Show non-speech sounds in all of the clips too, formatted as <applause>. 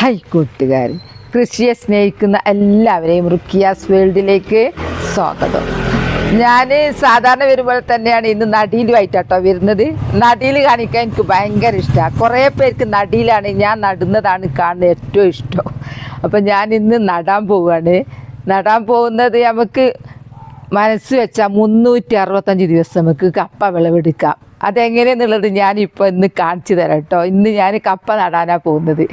High കൂട്ടുകാർ കൃഷിയെ സ്നേഹിക്കുന്ന എല്ലാവരെയും റുക്കിയാസ് വേൾഡിലേക്ക് സ്വാഗതം. ഞാൻ സാധാരണ വരുമ്പോൾ തന്നെയാണ് ഇന്ന് നടീലുമായിട്ടാട്ടോ വരുന്നത്. നടീൽ കാണിക്കാൻ എനിക്ക് ഭയങ്കര ഇഷ്ടമാണ് കുറേ പേർക്ക് നടീലാണ് ഞാൻ നടുന്നതാണ് കാണുന്നത് ഏറ്റവും ഇഷ്ടം. അപ്പം ഞാൻ ഇന്ന് നടാൻ പോവുകയാണ് നടാൻ പോകുന്നത് നമുക്ക് മനസ്സ് വെച്ചാൽ മുന്നൂറ്റി അറുപത്തഞ്ച് ദിവസം നമുക്ക് കപ്പ വിളവെടുക്കാം. അതെങ്ങനെയെന്നുള്ളത് ഞാനിപ്പോൾ ഇന്ന് കാണിച്ചു തരാം കേട്ടോ ഇന്ന് ഞാൻ കപ്പ നടാനാണ് പോകുന്നത്.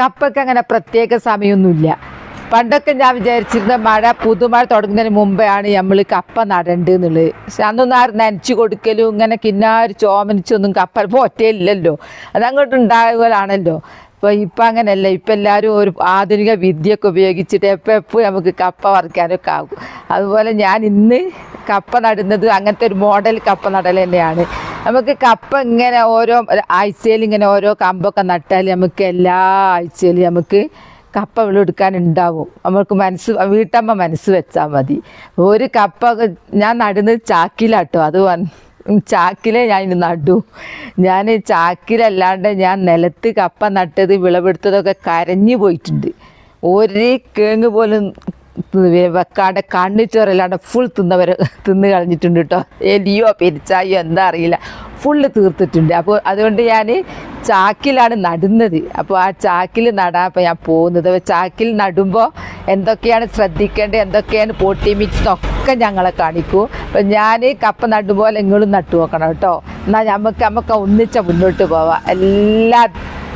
കപ്പയ്ക്ക് അങ്ങനെ പ്രത്യേക സമയമൊന്നുമില്ല പണ്ടൊക്കെ ഞാൻ വിചാരിച്ചിരുന്ന മഴ പുതുമഴ തുടങ്ങുന്നതിന് ആണ് നമ്മൾ കപ്പ നടേണ്ടത് എന്നുള്ളത് പക്ഷെ അന്നൊന്നും ആരും നനച്ചു കൊടുക്കലും ഇങ്ങനെ കിന്നാരി ചോമനിച്ചൊന്നും കപ്പ ഇപ്പോൾ ഒറ്റയില്ലല്ലോ. അതങ്ങോട്ട് ഉണ്ടാകുകയാണല്ലോ ഇപ്പോൾ ഇപ്പം അങ്ങനെയല്ല. ഇപ്പം എല്ലാവരും ഒരു ആധുനിക വിദ്യയൊക്കെ ഉപയോഗിച്ചിട്ട് എപ്പോൾ എപ്പോ നമുക്ക് കപ്പ വറക്കാനൊക്കെ ആകും. അതുപോലെ ഞാൻ ഇന്ന് കപ്പ നടുന്നത് അങ്ങനത്തെ ഒരു മോഡൽ കപ്പ നടൽ തന്നെയാണ്. നമുക്ക് കപ്പ ഇങ്ങനെ ഓരോ ആഴ്ചയിൽ ഇങ്ങനെ ഓരോ കമ്പൊക്കെ നട്ടാൽ നമുക്ക് എല്ലാ ആഴ്ചയിലും നമുക്ക് കപ്പ വിളവെടുക്കാൻ ഉണ്ടാവും നമുക്ക് മനസ്സ് വീട്ടമ്മ മനസ്സ് വെച്ചാൽ മതി. ഒരു കപ്പ ഞാൻ നടുന്നത് ചാക്കിലാട്ടോ. അത് ചാക്കിലേ ഞാൻ ഇനി നടു. ഞാൻ ചാക്കിലല്ലാണ്ട് ഞാൻ നിലത്ത് കപ്പ നട്ടത് വിളവെടുത്തതൊക്കെ കരഞ്ഞു പോയിട്ടുണ്ട്. ഒരു കേങ്ങ് പോലും വെക്കാണ്ട് കണ്ണിച്ചോറല്ലാണ്ട് ഫുൾ തിന്നവർ <laughs> തിന്ന് കളഞ്ഞിട്ടുണ്ട് കേട്ടോ. എലിയോ പെരിച്ചായോ എന്താ അറിയില്ല. ഫുള്ള് തീർത്തിട്ടുണ്ട്. അപ്പോൾ അതുകൊണ്ട് ഞാൻ ചാക്കിലാണ് നടുന്നത്. അപ്പോൾ ആ ചാക്കിൽ നടാൻ അപ്പോൾ ഞാൻ പോകുന്നത്. ചാക്കിൽ നടുമ്പോൾ എന്തൊക്കെയാണ് ശ്രദ്ധിക്കേണ്ടത് എന്തൊക്കെയാണ് പോട്ടി മിക്സ് ഒക്കെ ഞങ്ങളെ കാണിക്കൂ. അപ്പം ഞാൻ കപ്പ നടുമ്പോൾ നിങ്ങളും നട്ടു നോക്കണം കേട്ടോ. എന്നാൽ നമുക്ക് നമുക്ക് ഒന്നിച്ച മുന്നോട്ട് പോവാം. എല്ലാ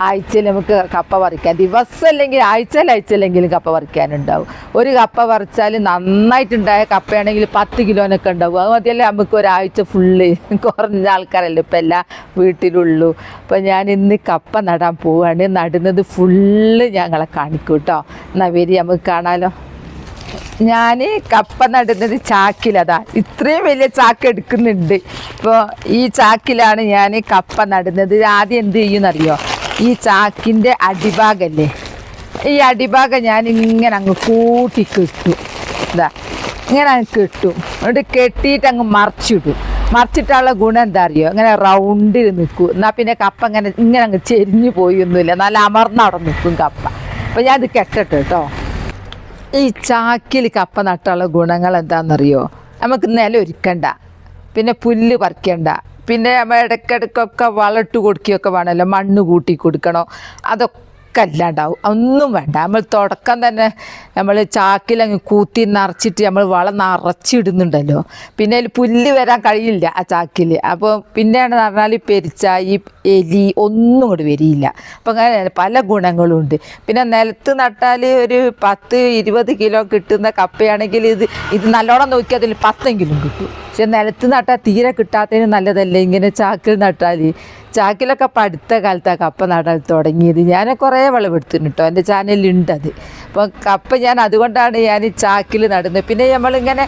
ആഴ്ചയിൽ നമുക്ക് കപ്പ പറിക്കാൻ ദിവസം അല്ലെങ്കിൽ ആഴ്ച ആഴ്ചയിലെങ്കിലും കപ്പ പറിക്കാനുണ്ടാവും. ഒരു കപ്പ പറിച്ചാൽ നന്നായിട്ടുണ്ടായ കപ്പയാണെങ്കിൽ പത്ത് കിലോനൊക്കെ ഉണ്ടാവും. അത് മതിയല്ലേ നമുക്ക് ഒരാഴ്ച ഫുള്ള് കുറഞ്ഞ ആൾക്കാരല്ലേ ഇപ്പം എല്ലാ വീട്ടിലുള്ളൂ. അപ്പം ഞാൻ ഇന്ന് കപ്പ നടാൻ പോവാണ് നടുന്നത് ഫുള്ള് ഞങ്ങളെ കാണിക്കും കേട്ടോ. എന്നാൽ വരി നമുക്ക് കാണാലോ. ഞാൻ കപ്പ നടുന്നത് ചാക്കിലതാ ഇത്രയും വലിയ ചാക്ക് എടുക്കുന്നുണ്ട്. ഇപ്പോൾ ഈ ചാക്കിലാണ് ഞാൻ കപ്പ നടുന്നത്. ആദ്യം എന്ത് ചെയ്യുമെന്നറിയോ ഈ ചാക്കിന്റെ അടിഭാഗല്ലേ? ഈ അടിഭാഗം ഞാൻ ഇങ്ങനെ അങ്ങ് കൂട്ടി കെട്ടും ഇതാ ഇങ്ങനെ അങ്ങ് കെട്ടും. എന്നിട്ട് കെട്ടിയിട്ട് അങ്ങ് മറിച്ചിടും. മറിച്ചിട്ടുള്ള ഗുണം എന്താ അറിയോ ഇങ്ങനെ റൗണ്ടിൽ നിൽക്കും. എന്നാൽ പിന്നെ കപ്പ ഇങ്ങനെ ഇങ്ങനെ അങ്ങ് ചെരിഞ്ഞു പോയൊന്നുമില്ല നല്ല അമർന്നവിടെ നിൽക്കും കപ്പ. അപ്പം ഞാൻ ഇത് കെട്ടട്ടെ കേട്ടോ. ഈ ചാക്കിൽ കപ്പ നട്ടുള്ള ഗുണങ്ങൾ എന്താണെന്നറിയോ? നമുക്ക് നിലൊരുക്കണ്ട പിന്നെ പുല്ല് പറിക്കണ്ട. പിന്നെ ഇടയ്ക്കിടയ്ക്കൊക്കെ വളട്ട് കൊടുക്കുകയൊക്കെ വേണമല്ലോ മണ്ണ് കൂട്ടി കൊടുക്കണോ? അതൊക്കെ അല്ലാണ്ടാവും. ഒന്നും വേണ്ട. നമ്മൾ തുടക്കം തന്നെ നമ്മൾ ചാക്കിലങ്ങ് കൂത്തി നിറച്ചിട്ട് നമ്മൾ വളം നിറച്ചിടുന്നുണ്ടല്ലോ. പിന്നെ അതിൽ പുല്ല് വരാൻ കഴിയില്ല ആ ചാക്കിൽ. അപ്പോൾ പിന്നെയാണ് പറഞ്ഞാൽ പെരിച്ച ഈ എലി ഒന്നും കൂടി വരിയില്ല. അപ്പം അങ്ങനെ പല ഗുണങ്ങളുണ്ട് പിന്നെ നിലത്ത് നട്ടാൽ ഒരു പത്ത് ഇരുപത് കിലോ കിട്ടുന്ന കപ്പയാണെങ്കിൽ ഇത് ഇത് നല്ലോണം നോക്കി അതിൽ പത്തെങ്കിലും കിട്ടും. പക്ഷെ നിലത്ത് നട്ടാൽ തീരെ കിട്ടാത്തതിന് നല്ലതല്ലേ? ഇങ്ങനെ ചാക്കിൽ നട്ടാൽ ചാക്കിലൊക്കെ പഠിത്ത അടുത്ത കാലത്താണ് കപ്പ നടാൻ തുടങ്ങിയത്. ഞാൻ കുറേ വിളവെടുത്തിട്ടുണ്ട് കേട്ടോ എന്റെ ചാനലിലുണ്ട് അത് അപ്പോൾ കപ്പ ഞാൻ അതുകൊണ്ടാണ് ഞാൻ ഈ ചാക്കിൽ നടുന്നത്. പിന്നെ നമ്മളിങ്ങനെ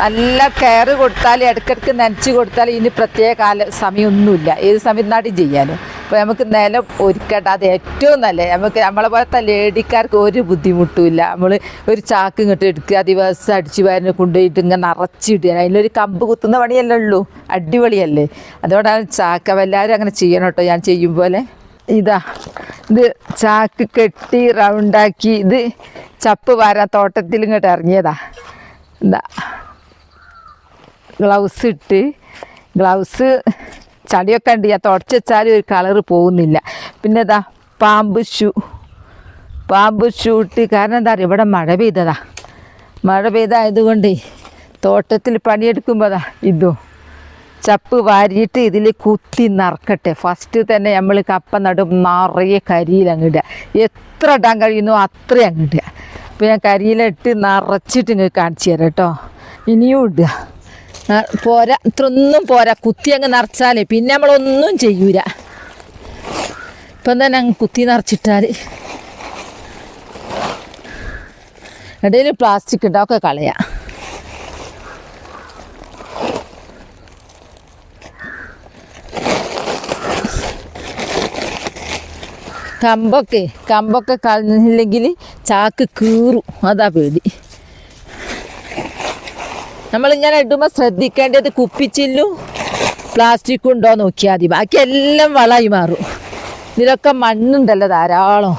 നല്ല കെയർ കൊടുത്താൽ ഇടയ്ക്കിടയ്ക്ക് നനച്ച് കൊടുത്താൽ ഇനി പ്രത്യേക കാല സമയമൊന്നുമില്ല. ഏത് സമയം നടും ചെയ്യാനും. അപ്പോൾ നമുക്ക് നിലം ഒരുക്കേണ്ട. അത് ഏറ്റവും നല്ല. നമുക്ക് നമ്മളെ പോലത്തെ ലേഡിക്കാർക്ക് ഒരു ബുദ്ധിമുട്ടുമില്ല. നമ്മൾ ഒരു ചാക്ക് ഇങ്ങോട്ട് എടുക്കുക ദിവസം അടിച്ചു വാരിനെ കൊണ്ടുപോയിട്ട് ഇങ്ങനെ നിറച്ചിടുക. അതിലൊരു കമ്പ് കുത്തുന്ന പണിയല്ലേ ഉള്ളൂ. അടിപൊളിയല്ലേ? അതുകൊണ്ടാണ് ചാക്ക. എല്ലാവരും അങ്ങനെ ചെയ്യണം കേട്ടോ ഞാൻ ചെയ്യും പോലെ. ഇതാ ഇത് ചാക്ക് കെട്ടി റൗണ്ടാക്കി ഇത് ചപ്പ് വാരാ തോട്ടത്തിൽ ഇങ്ങോട്ട് ഇറങ്ങിയതാ. എന്താ ഗ്ലൗസ് ഇട്ട് ഗ്ലൗസ് ചടിയൊക്കെ ഉണ്ട്. ഞാൻ തുടച്ച് വെച്ചാലും ഒരു കളറ് പോകുന്നില്ല. പിന്നെ ഇതാ പാമ്പ് ഷൂ. പാമ്പ് ഷൂ ഇട്ട് കാരണം എന്താ പറയുക ഇവിടെ മഴ പെയ്തതാ. മഴ പെയ്തായതുകൊണ്ട് തോട്ടത്തിൽ പണിയെടുക്കുമ്പോൾ ഇതോ. ചപ്പ് വാരിയിട്ട് ഇതിൽ കുത്തി നറക്കട്ടെ. ഫസ്റ്റ് തന്നെ നമ്മൾ കപ്പ നടും നിറയെ കരിയിൽ അങ്ങിടുക എത്ര ഇടാൻ കഴിയുന്നു അത്രയും അങ്ങിടുക അപ്പോൾ ഞാൻ കരിയിലിട്ട് നിറച്ചിട്ട് ഇങ്ങ് കാണിച്ചു തരാം കേട്ടോ. ഇനിയും ഇടുക. പോരാ. ഇത്രയൊന്നും പോരാ. കുത്തി അങ്ങ് നിറച്ചാലേ പിന്നെ നമ്മളൊന്നും ചെയ്യൂല. ഇപ്പം തന്നെ അങ്ങ് കുത്തി നിറച്ചിട്ടാൽ ഇടയിൽ പ്ലാസ്റ്റിക് ഉണ്ടാവും ഒക്കെ കളയാം. കമ്പൊക്കെ കമ്പൊക്കെ കളഞ്ഞില്ലെങ്കിൽ ചാക്ക് കീറും. അതാ പേടി. നമ്മളിങ്ങനെ ഇടുമ്പോൾ ശ്രദ്ധിക്കേണ്ടത് കുപ്പിച്ചില്ലും പ്ലാസ്റ്റിക് ഉണ്ടോ നോക്കിയാൽ മതി. ബാക്കി എല്ലാം വളമായി മാറും. ഇതിലൊക്കെ മണ്ണുണ്ടല്ലോ ധാരാളം.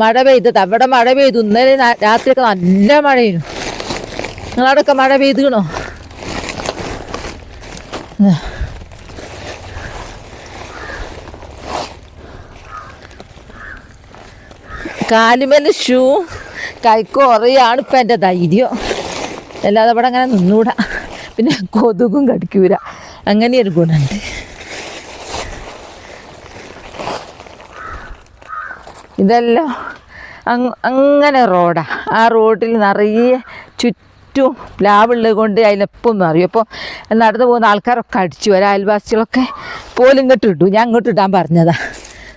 മഴ പെയ്തത് അവിടെ മഴ പെയ്തു. ഇന്നലെ രാത്രിയൊക്കെ നല്ല മഴയായിരുന്നു. നിങ്ങളവിടെയൊക്കെ മഴ പെയ്തുകണോ കാലുമേൽ ഷൂ കൈക്കോറയാണ് ഇപ്പം എന്റെ ധൈര്യം. അല്ലാതെ അവിടെ അങ്ങനെ നിന്നൂടാ. പിന്നെ കൊതുകും കടിക്കൂല. അങ്ങനെ ഒരു ഗുണമുണ്ട്. ഇതെല്ലാം അങ് അങ്ങനെ റോഡാ. ആ റോഡിൽ നിറയെ ചുറ്റും പ്ലാവുള്ളത് കൊണ്ട് അതിലെപ്പം അറിയും അപ്പോൾ നടന്നു പോകുന്ന ആൾക്കാരൊക്കെ അടിച്ചു. വരാം അയൽവാസികളൊക്കെ പോലും ഇങ്ങോട്ട് ഇട്ടു ഞാൻ ഇങ്ങോട്ട് ഇടാൻ പറഞ്ഞതാ.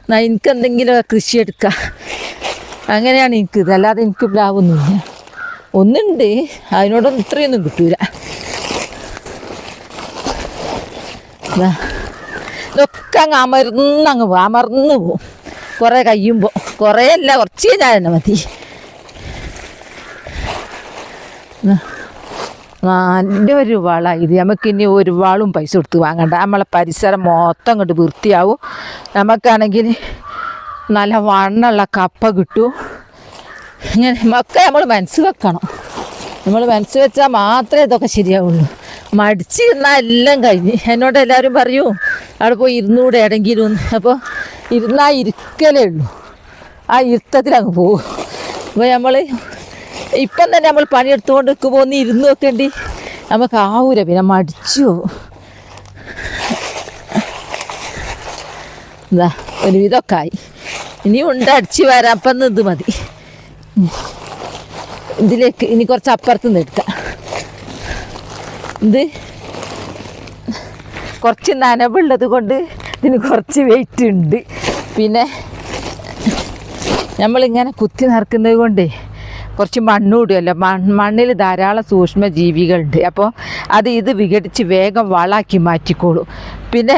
എന്നാൽ എനിക്ക് എന്തെങ്കിലും കൃഷി എടുക്കാം. അങ്ങനെയാണ് എനിക്ക് ഇത്. അല്ലാതെ എനിക്ക് പ്ലാവൊന്നുമില്ല ഒന്നുണ്ട്. അതിനോടൊന്നും ഇത്രയൊന്നും കിട്ടൂല. ഇതൊക്കെ അങ്ങ് അമർന്നങ്ങ് പോകും അമർന്ന് പോവും. കുറേ കഴിയുമ്പോൾ കുറേ അല്ല കുറച്ച് കഴിഞ്ഞാൽ തന്നെ മതി. നല്ലൊരു വളമാണ് ഇത് നമുക്ക് ഇനി ഒരു വാളും പൈസ കൊടുത്ത് വാങ്ങണ്ട. നമ്മളെ പരിസരം മൊത്തം അങ്ങോട്ട് വൃത്തിയാവും. നമുക്കാണെങ്കിൽ നല്ല വണ്ണുള്ള കപ്പ കിട്ടും. ഇങ്ങനെ ഒക്കെ നമ്മൾ മനസ്സ് വെക്കണം. നമ്മൾ മനസ്സ് വെച്ചാൽ മാത്രമേ ഇതൊക്കെ ശരിയാവുള്ളൂ. മടിച്ച് ഇരുന്നാൽ എല്ലാം കഴിഞ്ഞ്. എന്നോട് എല്ലാവരും പറയൂ അവിടെ പോയി ഇരുന്നൂടെ ഒന്ന്. അപ്പോൾ ഇരുന്നാൽ ഇരിക്കലേ ഉള്ളൂ. ആ ഇരുത്തത്തിൽ അങ്ങ് പോകും അപ്പോൾ നമ്മൾ ഇപ്പം തന്നെ നമ്മൾ പണിയെടുത്തുകൊണ്ട് നിൽക്കുമ്പോൾ ഒന്ന് ഇരുന്ന് വെക്കേണ്ടി നമുക്ക് ആവൂല. പിന്നെ മടിച്ചു എന്താ ഒരു വിധമൊക്കെ ആയി. ഇനി ഉണ്ട് വരാം. അപ്പം ഇത് മതി. ഇതിലേക്ക് ഇനി കുറച്ച് അപ്പുറത്ത് നിന്ന് എടുക്കാം. ഇത് കുറച്ച് നനവുള്ളത് കൊണ്ട് ഇതിന് കുറച്ച് വെയിറ്റ് ഉണ്ട്. പിന്നെ നമ്മളിങ്ങനെ കുത്തി നിറക്കുന്നത് കൊണ്ട് കുറച്ച് മണ്ണ് ഇടുമല്ലോ മണ്ണിൽ ധാരാളം സൂക്ഷ്മ ജീവികളുണ്ട് അപ്പോൾ അത് ഇത് വിഘടിച്ച് വേഗം വളാക്കി മാറ്റിക്കോളും. പിന്നെ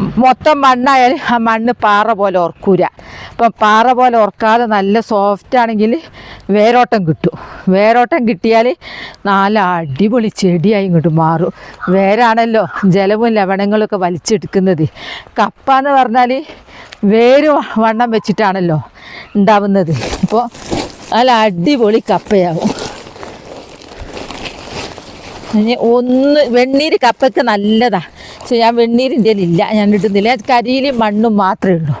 മൊത്തം മണ്ണായാൽ ആ മണ്ണ് പാറ പോലെ ഉറക്കൂല അപ്പം പാറ പോലെ ഉറക്കാതെ നല്ല സോഫ്റ്റ് ആണെങ്കിൽ വേരോട്ടം കിട്ടും. വേരോട്ടം കിട്ടിയാൽ നല്ല അടിപൊളി ചെടിയായി ഇങ്ങോട്ട് മാറും. വേരാണല്ലോ ജലവും ലവണങ്ങളൊക്കെ വലിച്ചെടുക്കുന്നത്. കപ്പ എന്ന് പറഞ്ഞാൽ വേര് വണ്ണം വെച്ചിട്ടാണല്ലോ ഉണ്ടാവുന്നത്. അപ്പോൾ നല്ല അടിപൊളി കപ്പയാവും. ഒന്ന് വെണ്ണീര് കപ്പയ്ക്ക് നല്ലതാ. പക്ഷെ ഞാൻ വെണ്ണീരിന്റെ ഇല്ല ഞാൻ ഇടുന്നില്ല. കരിയിൽ മണ്ണും മാത്രമേ ഉള്ളൂ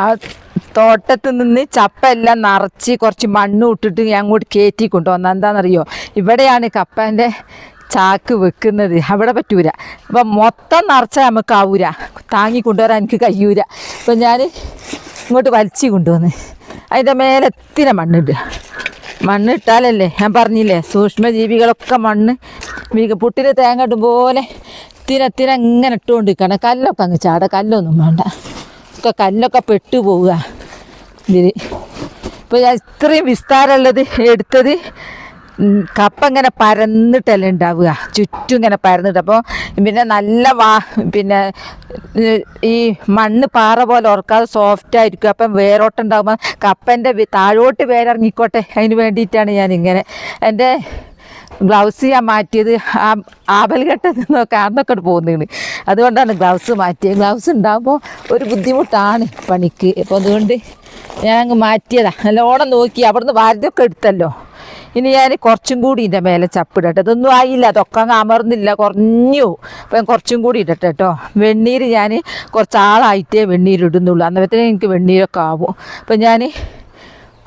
ആ തോട്ടത്തിൽ നിന്ന് ചപ്പ എല്ലാം നിറച്ച് കുറച്ച് മണ്ണ് ഇട്ടിട്ട് ഞാൻ അങ്ങോട്ട് കയറ്റി കൊണ്ടുവന്ന. എന്താണെന്നറിയോ? ഇവിടെയാണ് കപ്പന്റെ ചാക്ക് വെക്കുന്നത്. അവിടെ പറ്റൂല. അപ്പം മൊത്തം നിറച്ചാൽ നമുക്ക് ആവൂല. താങ്ങി കൊണ്ടുവരാൻ എനിക്ക് കഴിയൂല. അപ്പം ഞാൻ ഇങ്ങോട്ട് വലിച്ചു കൊണ്ടുവന്ന്. അതിന്റെ മേലെ എത്തിന മണ്ണിടുക. മണ്ണിട്ടാലല്ലേ ഞാൻ പറഞ്ഞില്ലേ സൂക്ഷ്മജീവികളൊക്കെ മണ്ണ് വീക പുട്ടിന് തേങ്ങ ഇടും പോലെ തിര തിര ഇങ്ങനെ ഇട്ടുകൊണ്ട് നിൽക്കണം കല്ലൊക്കെ അങ്ങ് ചാട കല്ലൊന്നും വേണ്ട. ഒക്കെ കല്ലൊക്കെ പെട്ടു പോവുക. ഇതിൽ ഇപ്പോൾ ഞാൻ ഇത്രയും വിസ്താരമുള്ളത് എടുത്തത് കപ്പ ഇങ്ങനെ പരന്നിട്ടല്ലേ ഉണ്ടാവുക ചുറ്റും ഇങ്ങനെ പരന്നിട്ട്. അപ്പോൾ പിന്നെ നല്ല വാ പിന്നെ ഈ മണ്ണ് പാറ പോലെ ഉറക്കാതെ സോഫ്റ്റ് ആയിരിക്കും. അപ്പം വേരോട്ടം ഉണ്ടാകുമ്പോൾ കപ്പന്റെ താഴോട്ട് വേരിറങ്ങിക്കോട്ടെ. അതിന് വേണ്ടിയിട്ടാണ് ഞാൻ ഇങ്ങനെ എന്റെ ഗ്ലൗസ് ഞാൻ മാറ്റിയത്. ആ ആപൽഘട്ടത്തിൽ നിന്നൊക്കെ അന്നൊക്കെ പോകുന്നതാണ് അതുകൊണ്ടാണ് ഗ്ലൗസ് മാറ്റിയത്. ഗ്ലൗസ് ഉണ്ടാകുമ്പോൾ ഒരു ബുദ്ധിമുട്ടാണ് പണിക്ക്. അപ്പോൾ അതുകൊണ്ട് ഞാൻ അങ്ങ് മാറ്റിയതാണ് നല്ലോണം നോക്കി. അവിടുന്ന് വാരതൊക്കെ എടുത്തല്ലോ. ഇനി ഞാൻ കുറച്ചും കൂടി ഇതിന്റെ മേലെ ചപ്പിടട്ടെ ഇതൊന്നും ആയില്ല. അതൊക്കെ അങ്ങ് അമർന്നില്ല. കുറഞ്ഞു. അപ്പം കുറച്ചും കൂടി ഇടട്ടെ കേട്ടോ വെണ്ണീര് ഞാൻ കുറച്ച് ആളായിട്ടേ വെണ്ണീര് ഇടുന്നുള്ളൂ. അന്നേരത്തിന് എനിക്ക് വെണ്ണീരൊക്കെ ആവും. അപ്പം ഞാൻ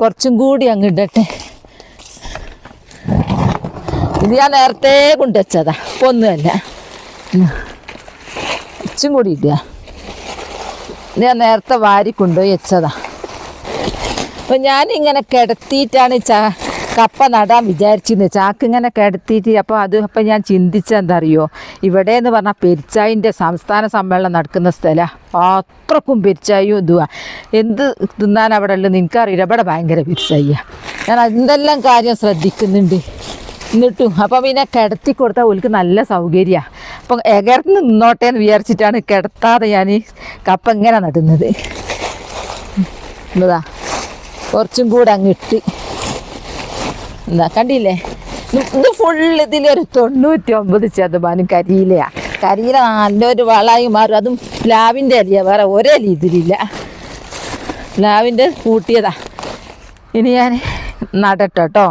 കുറച്ചും കൂടി അങ്ങ് ഇടട്ടെ. ഇത് ഞാൻ നേരത്തെ കൊണ്ടുവച്ചതാ ഇപ്പം ഒന്നുമല്ല കുറച്ചും കൂടി ഇടുക. ഞാൻ നേരത്തെ വാരി കൊണ്ടുപോയി വെച്ചതാ. അപ്പം ഞാനിങ്ങനെ കിടത്തിയിട്ടാണ് ചാ കപ്പ നടാൻ വിചാരിച്ചിരുന്നത് ചാക്ക് ഇങ്ങനെ കിടത്തിയിട്ട് അപ്പോൾ അത് അപ്പം ഞാൻ ചിന്തിച്ചെന്തറിയോ ഇവിടെ എന്ന് പറഞ്ഞാൽ പെരിച്ചായിന്റെ സംസ്ഥാന സമ്മേളനം നടക്കുന്ന സ്ഥലമാണ് അത്രക്കും പെരിച്ചായും ഇതുവാ. എന്ത് തിന്നാൻ അവിടെ ഉള്ളത് എനിക്കറിയില്ല. ഇവിടെ ഭയങ്കര പെരിച്ചായിയാണ് ഞാൻ എന്തെല്ലാം കാര്യം ശ്രദ്ധിക്കുന്നുണ്ട്. എന്നിട്ടും അപ്പം പിന്നെ കിടത്തി കൊടുത്താൽ ഓൽക്ക് നല്ല സൗകര്യമാണ് അപ്പം എകർന്ന് നിന്നോട്ടെ എന്ന് വിചാരിച്ചിട്ടാണ് കിടത്താതെ ഞാൻ കപ്പ ഇങ്ങനെ നടുന്നത്. എന്നതാ കുറച്ചും കൂടെ അങ്ങ് ഇട്ട്. എന്താ കണ്ടില്ലേ? ഇത് ഫുള്ള് ഇതിലൊരു തൊണ്ണൂറ്റി ഒമ്പത് ശതമാനം കരിയിലയാ. കരിയില നല്ലൊരു വളമായി മാറും. അതും പ്ലാവിന്റെ അലിയ വേറെ ഒരേ ഇതിലില്ല പ്ലാവിന്റെ കൂട്ടിയതാ. ഇനി ഞാൻ നടട്ടോട്ടോ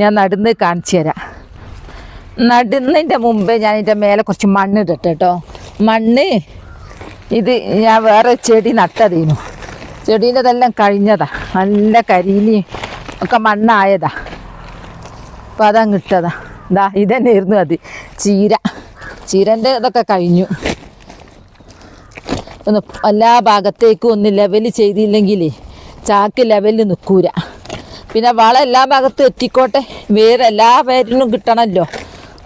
ഞാൻ നടന്ന് കാണിച്ചു തരാം. നടുന്നതിന്റെ മുമ്പേ ഞാൻ ഇതിന്റെ മേലെ കുറച്ച് മണ്ണ് കേട്ടോ. മണ്ണ് ഇത് ഞാൻ വേറെ ചെടി നട്ടതീനു. ചെടീന്റെതെല്ലാം കഴിഞ്ഞതാ. നല്ല കരിയിലും ഒക്കെ മണ്ണായതാ. അപ്പം അതങ്ങ് ഇട്ടതാ. ഇതാ ആയിരുന്നു അത്. ചീര. ചീരന്റെ ഇതൊക്കെ കഴിഞ്ഞു. ഒന്ന് എല്ലാ ഭാഗത്തേക്കും ഒന്ന് ലെവൽ ചെയ്തില്ലെങ്കിൽ ചാക്ക് ലെവലിൽ നിൽക്കൂല. പിന്നെ വളം എല്ലാ ഭാഗത്തും എത്തിക്കോട്ടെ. വേറെ എല്ലാ പേരിനും കിട്ടണമല്ലോ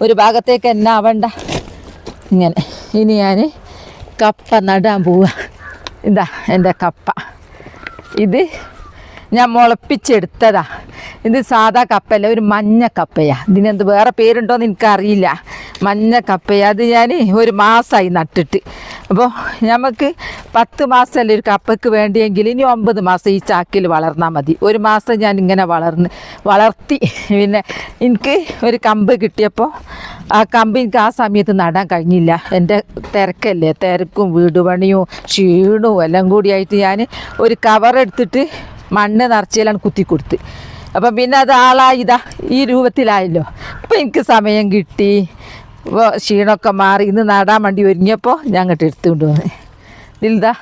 ഒരു ഭാഗത്തേക്ക് എന്നാ ആവണ്ട. ഇങ്ങനെ. ഇനി ഞാൻ കപ്പ നടാൻ പോവുക ഇതാ എന്റെ കപ്പ. ഇത് ഞാൻ മുളപ്പിച്ചെടുത്തതാ. ഇത് സാധാ കപ്പയല്ല ഒരു മഞ്ഞ കപ്പയാ. ഇതിനെന്ത് വേറെ പേരുണ്ടോയെന്ന് എനിക്കറിയില്ല. മഞ്ഞ കപ്പയ. അത് ഞാൻ ഒരു മാസമായി നട്ടിട്ട്. അപ്പോൾ നമുക്ക് പത്ത് മാസമല്ലേ ഒരു കപ്പയ്ക്ക് വേണ്ടിയെങ്കിൽ ഇനി ഒമ്പത് മാസം ഈ ചാക്കിൽ വളർന്നാൽ മതി. ഒരു മാസം ഞാൻ ഇങ്ങനെ വളർന്ന് വളർത്തി. പിന്നെ എനിക്ക് ഒരു കമ്പ് കിട്ടിയപ്പോൾ ആ കമ്പ് എനിക്ക് ആ സമയത്ത് നടാൻ കഴിഞ്ഞില്ല. എന്റെ തിരക്കല്ലേ. തിരക്കും വീട് പണിയും ക്ഷീണവും എല്ലാം കൂടിയായിട്ട് ഞാൻ ഒരു കവറെടുത്തിട്ട് മണ്ണ് നിറച്ചിലാണ് കുത്തി കൊടുത്ത് അപ്പം പിന്നെ അത് ആളായി ഇതാ ഈ രൂപത്തിലായല്ലോ. അപ്പം എനിക്ക് സമയം കിട്ടി. ഇപ്പോൾ ക്ഷീണമൊക്കെ മാറി. ഇന്ന് നടാൻ വേണ്ടി ഒരുങ്ങിയപ്പോൾ ഞാൻ അങ്ങോട്ട് എടുത്തുകൊണ്ട് വന്നു. ഇതിലിതാ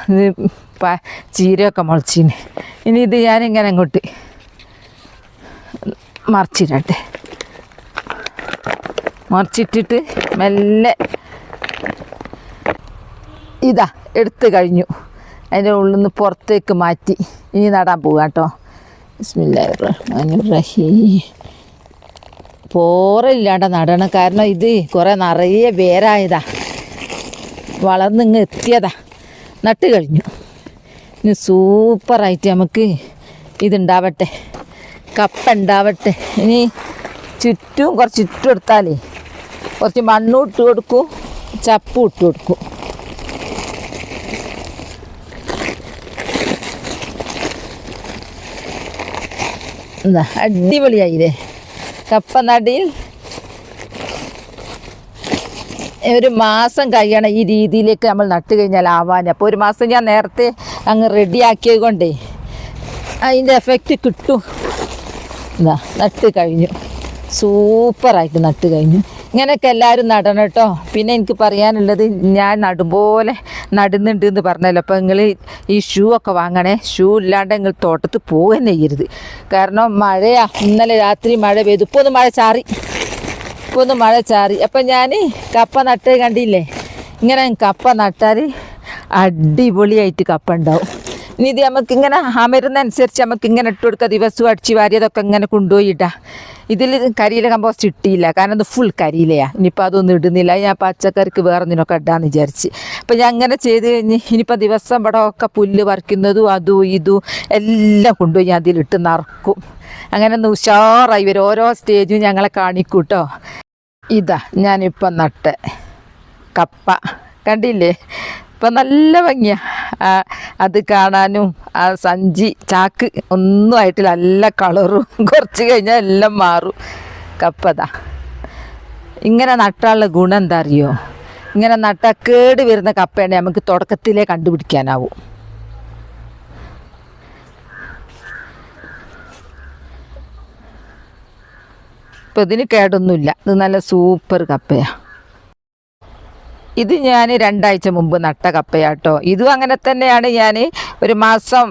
ചീരയൊക്കെ മുളച്ചിന്. ഇനി ഇത് ഞാനിങ്ങനെ അങ്ങോട്ട് മറിച്ചിടട്ടെ. മറിച്ചിട്ടിട്ട് മെല്ലെ ഇതാ എടുത്തു കഴിഞ്ഞു. അതിന്റെ ഉള്ളിൽ നിന്ന് പുറത്തേക്ക് മാറ്റി. ഇനി നടാൻ പോകാം കേട്ടോ. ബിസ്മില്ലാഹിറഹീം പോറില്ലാണ്ട് നടണം. കാരണം ഇത് കുറേ നിറയെ വേരായതാ. വളർന്നിങ്ങ് എത്തിയതാ. നട്ട് കഴിഞ്ഞു. ഇനി സൂപ്പറായിട്ട് നമുക്ക് ഇതുണ്ടാവട്ടെ. കപ്പ ഉണ്ടാവട്ടെ ഇനി ചുറ്റും കുറച്ച് ഇട്ട് കൊടുത്താലേ കുറച്ച് മണ്ണും ഇട്ട് കൊടുക്കും ചപ്പും ഇട്ട് കൊടുക്കും. എന്താ അടിപൊളിയായില്ലേ? കപ്പ നടിയിൽ ഒരു മാസം കഴിയണം ഈ രീതിയിലേക്ക് നമ്മൾ നട്ട് കഴിഞ്ഞാൽ ആവാൻ അപ്പോൾ ഒരു മാസം ഞാൻ നേരത്തെ അങ്ങ് റെഡിയാക്കിയത് കൊണ്ടേ അതിന്റെ എഫക്റ്റ് കിട്ടും. എന്താ നട്ട് കഴിഞ്ഞു. സൂപ്പറായിട്ട് നട്ട് കഴിഞ്ഞു. ഇങ്ങനെയൊക്കെ എല്ലാവരും നടണം കേട്ടോ. പിന്നെ എനിക്ക് പറയാനുള്ളത് ഞാൻ നടുപോലെ നടുന്നുണ്ട് എന്ന് പറഞ്ഞല്ലോ. അപ്പോൾ നിങ്ങൾ ഈ ഷൂ ഒക്കെ വാങ്ങണേ. ഷൂ ഇല്ലാണ്ട് നിങ്ങൾ തോട്ടത്ത് പോകുകയും ചെയ്യരുത്. കാരണം മഴയാ. ഇന്നലെ രാത്രി മഴ പെയ്തു. ഇപ്പോൾ ഒന്ന് മഴ ചാറി. ഇപ്പോൾ ഒന്ന് മഴ ചാറി. അപ്പം ഞാൻ കപ്പ നട്ട് കണ്ടില്ലേ? ഇങ്ങനെ കപ്പ നട്ടാൽ അടിപൊളിയായിട്ട് കപ്പ ഉണ്ടാവും. ഇനി ഇത് നമുക്ക് ഇങ്ങനെ അമരുന്നതനുസരിച്ച് നമുക്ക് ഇങ്ങനെ ഇട്ട് കൊടുക്കുക ദിവസവും അടിച്ച് വാരിയതൊക്കെ ഇങ്ങനെ കൊണ്ടുപോയി ഇടാം ഇതിൽ കരിയില കമ്പോസ്റ്റ് ഇട്ടിയില്ല. കാരണം അത് ഫുൾ കരിയിലയാണ് ഇനിയിപ്പോൾ അതൊന്നും ഇടുന്നില്ല. ഞാൻ പച്ചക്കറിക്ക് വേറെ ഒന്നിനൊക്കെ ഇടാന്ന് വിചാരിച്ച്. അപ്പം ഞാൻ അങ്ങനെ ചെയ്ത് കഴിഞ്ഞ് ഇനിയിപ്പോൾ ദിവസം ഇവിടെ ഒക്കെ പുല്ല് പറിക്കുന്നതും അതും ഇതും എല്ലാം കൊണ്ടുപോയി ഞാൻ അതിലിട്ട് നറക്കും. അങ്ങനെ ഒന്ന് ഉഷാറായി വരും. ഓരോ സ്റ്റേജും ഞങ്ങളെ കാണിക്കൂട്ടോ. കേട്ടോ ഇതാ ഞാനിപ്പം നട്ട്. കപ്പ. കണ്ടില്ലേ? ഇപ്പം നല്ല ഭംഗിയാണ് അത് കാണാനും ആ സഞ്ചി ചാക്ക് ഒന്നും ആയിട്ടില്ല. നല്ല കളറും. <laughs> കുറച്ച് കഴിഞ്ഞാൽ എല്ലാം മാറും. കപ്പതാ. ഇങ്ങനെ നട്ടാലുള്ള ഗുണം എന്താ അറിയോ ഇങ്ങനെ നട്ടാ കേട് വരുന്ന കപ്പയാണ് നമുക്ക് തുടക്കത്തിലേ കണ്ടുപിടിക്കാനാവും. ഇപ്പം ഇതിന് കേടൊന്നുമില്ല. ഇത് നല്ല സൂപ്പർ കപ്പയാണ് ഇത് ഞാൻ രണ്ടാഴ്ച മുമ്പ് നട്ട കപ്പയാട്ടോ. ഇതും അങ്ങനെ തന്നെയാണ് ഞാൻ ഒരു മാസം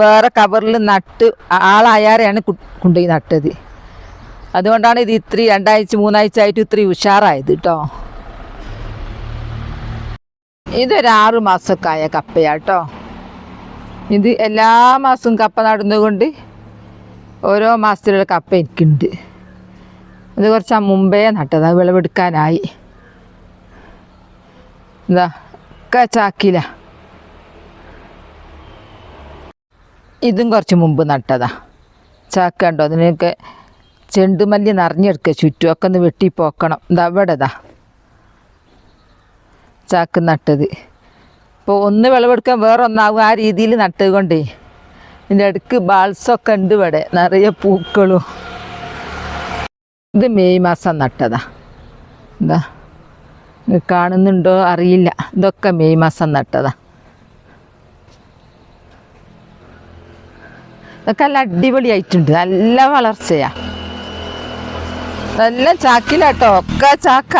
വേറെ കവറിൽ നട്ട് ആളായാരെയാണ് കൊണ്ടുപോയി നട്ടത്. അതുകൊണ്ടാണ് ഇത് ഇത്ര രണ്ടാഴ്ച മൂന്നാഴ്ച ആയിട്ട് ഇത്രയും ഉഷാറായത് കേട്ടോ ഇതൊരു ആറ് മാസമൊക്കെ ആയ കപ്പയാട്ടോ. ഇത് എല്ലാ മാസവും കപ്പ നടുന്നതുകൊണ്ട് ഓരോ മാസത്തിലുള്ള കപ്പ എനിക്കുണ്ട്. അത് കുറച്ച് മുമ്പേ നട്ടത് വിളവെടുക്കാനായി. എന്താ ഒക്കെ ചാക്കില ഇതും കുറച്ച് മുമ്പ് നട്ടതാ. ചാക്ക ഉണ്ടോ അതിനൊക്കെ ചെണ്ടുമല്ലി നിറഞ്ഞെടുക്കുക ചുറ്റുമൊക്കെ ഒന്ന് വെട്ടി പോക്കണം ഇതാ ചാക്ക് നട്ടത്. ഇപ്പോൾ ഒന്ന് വിളവെടുക്കാൻ വേറെ ഒന്നാകും ആ രീതിയിൽ നട്ടത് കൊണ്ടേ. ഇതിന്റെ അടുക്ക് ബാൾസൊക്കെ ഉണ്ട് ഇവിടെ. നിറയെ പൂക്കളും. ഇത് മെയ് മാസം നട്ടതാ. എന്താ ഇത് കാണുന്നുണ്ടോ അറിയില്ല. ഇതൊക്കെ മെയ് മാസം നട്ടതാ. ഇതൊക്കെ നല്ല അടിപൊളിയായിട്ടുണ്ട്. നല്ല വളർച്ചയാ. നല്ല ചാക്കിലാട്ടോ. ഒക്കെ ചാക്ക.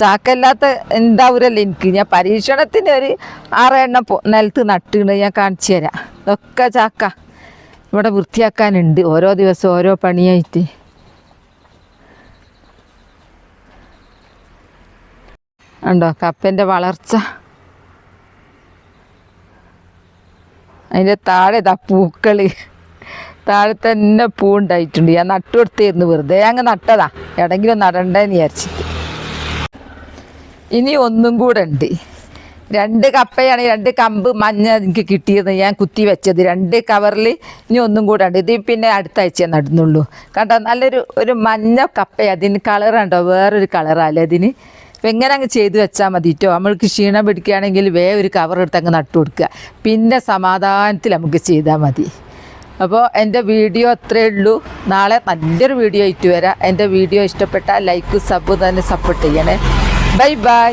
ചാക്കല്ലാത്ത ഉണ്ടാവൂരല്ലോ എനിക്ക്. ഞാൻ പരീക്ഷണത്തിന് ഒരു ആറെണ്ണം നിലത്ത് നട്ടിട്ടുണ്ട് ഞാൻ കാണിച്ചു തരാം. ഇതൊക്കെ ചാക്ക. ഇവിടെ വൃത്തിയാക്കാനുണ്ട്. ഓരോ ദിവസം ഓരോ പണിയായിട്ട്. ഉണ്ടോ കപ്പന്റെ വളർച്ച. അതിന്റെ താഴെ ഇതാ പൂക്കൾ താഴെ തന്നെ പൂ ഉണ്ടായിട്ടുണ്ട് ഞാൻ നട്ടു കൊടുത്തിരുന്നു വെറുതെ. അങ്ങ് നട്ടതാ. എവിടെങ്കിലും നടണ്ടേന്ന് വിചാരിച്ചിട്ട്. ഇനി ഒന്നും കൂടെ ഉണ്ട്. രണ്ട് കപ്പയാണ് രണ്ട് കമ്പ് മഞ്ഞ എനിക്ക് കിട്ടിയത്. ഞാൻ കുത്തി വെച്ചത്. രണ്ട് കവറിൽ ഇനി ഒന്നും കൂടെ ഉണ്ട്. ഇത് പിന്നെ അടുത്ത ആഴ്ച നടുന്നുള്ളൂ. കണ്ടോ നല്ലൊരു ഒരു മഞ്ഞ കപ്പയാണ് അതിന് കളറുണ്ടോ വേറൊരു കളറല്ലേ അതിന്. അപ്പം എങ്ങനെ അങ്ങ് ചെയ്ത് വെച്ചാൽ മതി. കേട്ടോ നമ്മൾക്ക് ക്ഷീണം പിടിക്കുകയാണെങ്കിൽ വേ ഒരു കവർ എടുത്ത് അങ്ങ് നട്ടു കൊടുക്കുക. പിന്നെ സമാധാനത്തിൽ നമുക്ക് ചെയ്താൽ മതി. അപ്പോൾ എന്റെ വീഡിയോ അത്രയേ ഉള്ളൂ. നാളെ നല്ലൊരു വീഡിയോ ആയിട്ട് വരാം. എന്റെ വീഡിയോ ഇഷ്ടപ്പെട്ടാൽ ലൈക്ക് സബ് തന്നെ സപ്പോർട്ട് ചെയ്യണേ. Bye bye